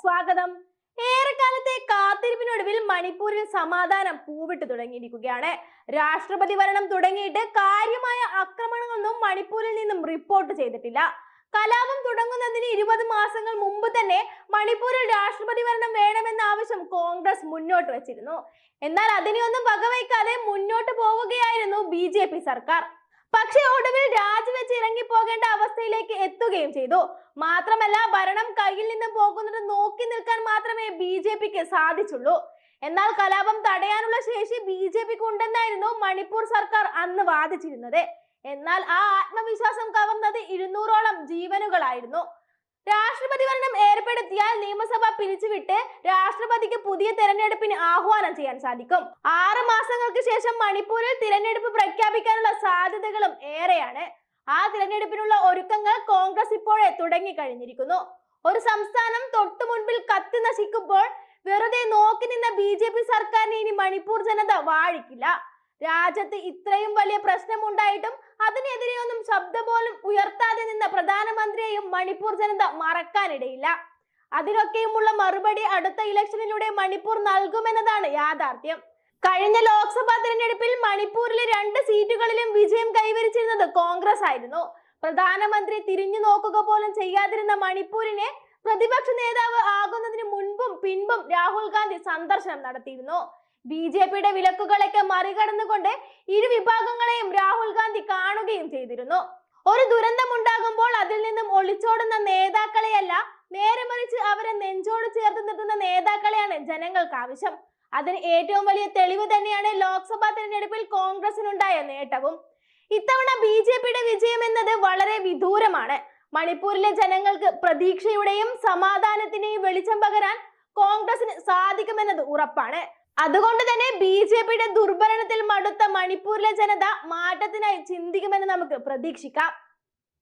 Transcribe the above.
സ്വാഗതം. ഏറെക്കാലത്തെ കാത്തിരിപ്പിനൊടുവിൽ മണിപ്പൂരിൽ സമാധാനം പൂവിട്ട് തുടങ്ങിയിരിക്കുകയാണ്. രാഷ്ട്രപതി ഭരണം തുടങ്ങിയിട്ട് കാര്യമായ ആക്രമണങ്ങളൊന്നും മണിപ്പൂരിൽ നിന്നും റിപ്പോർട്ട് ചെയ്തിട്ടില്ല. കലാപം തുടങ്ങുന്നതിന് ഇരുപത് മാസങ്ങൾ മുമ്പ് തന്നെ മണിപ്പൂരിൽ രാഷ്ട്രപതി ഭരണം വേണമെന്ന ആവശ്യം കോൺഗ്രസ് മുന്നോട്ട് വെച്ചിരുന്നു. എന്നാൽ അതിനെയൊന്നും വകവയ്ക്കാതെ മുന്നോട്ട് പോവുകയായിരുന്നു ബി സർക്കാർ. പക്ഷേ ഒടുവിൽ രാജിവെച്ച് ഇറങ്ങി പോകേണ്ട അവസ്ഥയിലേക്ക് എത്തുകയും ചെയ്തു. മാത്രമല്ല ഭരണം കയ്യിൽ നിന്ന് പോകുന്നത് നോക്കി നിൽക്കാൻ മാത്രമേ ബി ജെ പിക്ക് സാധിച്ചുള്ളൂ. എന്നാൽ കലാപം തടയാനുള്ള ശേഷി ബി ജെ പിക്ക് ഉണ്ടെന്നായിരുന്നു മണിപ്പൂർ സർക്കാർ അന്ന് വാദിച്ചിരുന്നത്. എന്നാൽ ആ ആത്മവിശ്വാസം കവർന്നത് ഇരുന്നൂറോളം ജീവനുകളായിരുന്നു. രാഷ്ട്രപതി ഭരണം ഏർപ്പെടുത്തിയാൽ നിയമസഭ പിരിച്ചുവിട്ട് രാഷ്ട്രപതിക്ക് പുതിയ തെരഞ്ഞെടുപ്പിന് ആഹ്വാനം ചെയ്യാൻ സാധിക്കും. ആറ് മാസങ്ങൾക്ക് ശേഷം മണിപ്പൂരിൽ തിരഞ്ഞെടുപ്പ് പ്രഖ്യാപിക്കാനുള്ള സാധ്യതകളും ഏറെയാണ്. ആ തിരഞ്ഞെടുപ്പിനുള്ള ഒരുക്കങ്ങൾ കോൺഗ്രസ് ഇപ്പോഴേ തുടങ്ങി കഴിഞ്ഞിരിക്കുന്നു ഒരു സംസ്ഥാനം തൊട്ടു മുൻപിൽ കത്തി നശിക്കുമ്പോൾ വെറുതെ നോക്കി നിന്ന ബി ജെ പി സർക്കാരിനെ ഇനി മണിപ്പൂർ ജനത വാഴിക്കില്ല. രാജ്യത്ത് ഇത്രയും വലിയ പ്രശ്നം ഉണ്ടായിട്ടും അതിനെതിരെ ഒന്നും ശബ്ദം പോലും ഉയർത്താതെ നിന്ന പ്രധാനമന്ത്രിയെയും മണിപ്പൂർ ജനത മറക്കാനിടയില്ല. അതിനൊക്കെയുമുള്ള മറുപടി അടുത്ത ഇലക്ഷനിലൂടെ മണിപ്പൂർ നൽകുമെന്നതാണ് യാഥാർത്ഥ്യം. കഴിഞ്ഞ ലോക്സഭാ തിരഞ്ഞെടുപ്പിൽ മണിപ്പൂരിലെ രണ്ട് സീറ്റുകളിലും വിജയം കൈവരിച്ചിരുന്നത് കോൺഗ്രസ് ആയിരുന്നു പ്രധാനമന്ത്രി തിരിഞ്ഞു നോക്കുക പോലും ചെയ്യാതിരുന്ന മണിപ്പൂരിനെ പ്രതിപക്ഷ നേതാവ് ആകുന്നതിന് മുൻപും പിൻപും രാഹുൽ ഗാന്ധി സന്ദർശനം നടത്തിയിരുന്നു. ബി ജെ പിയുടെ വിലക്കുകളൊക്കെ മറികടന്നുകൊണ്ട് ഇരു വിഭാഗങ്ങളെയും രാഹുൽ ഗാന്ധി കാണുകയും ചെയ്തിരുന്നു. ഒരു ദുരന്തമുണ്ടാകുമ്പോൾ അതിൽ നിന്നും ഒളിച്ചോടുന്ന നേതാക്കളെയല്ല നേരെ മറിച്ച് അവരെ നെഞ്ചോട് ചേർത്ത് നിർത്തുന്ന നേതാക്കളെയാണ് ജനങ്ങൾക്ക് ആവശ്യം. അതിന് ഏറ്റവും വലിയ തെളിവ് തന്നെയാണ് ലോക്സഭാ തിരഞ്ഞെടുപ്പിൽ കോൺഗ്രസിനുണ്ടായ നേട്ടവും. ഇത്തവണ ബി ജെ പിയുടെ വിജയം എന്നത് വളരെ വിദൂരമാണ്. മണിപ്പൂരിലെ ജനങ്ങൾക്ക് പ്രതീക്ഷയുടെയും സമാധാനത്തിന്റെയും വെളിച്ചം പകരാൻ കോൺഗ്രസിന് സാധിക്കുമെന്നത് ഉറപ്പാണ്. അതുകൊണ്ട് തന്നെ ബി ജെ പിയുടെ ദുർഭരണത്തിൽ മടുത്ത മണിപ്പൂരിലെ ജനത മാറ്റത്തിനായി ചിന്തിക്കുമെന്ന് നമുക്ക് പ്രതീക്ഷിക്കാം.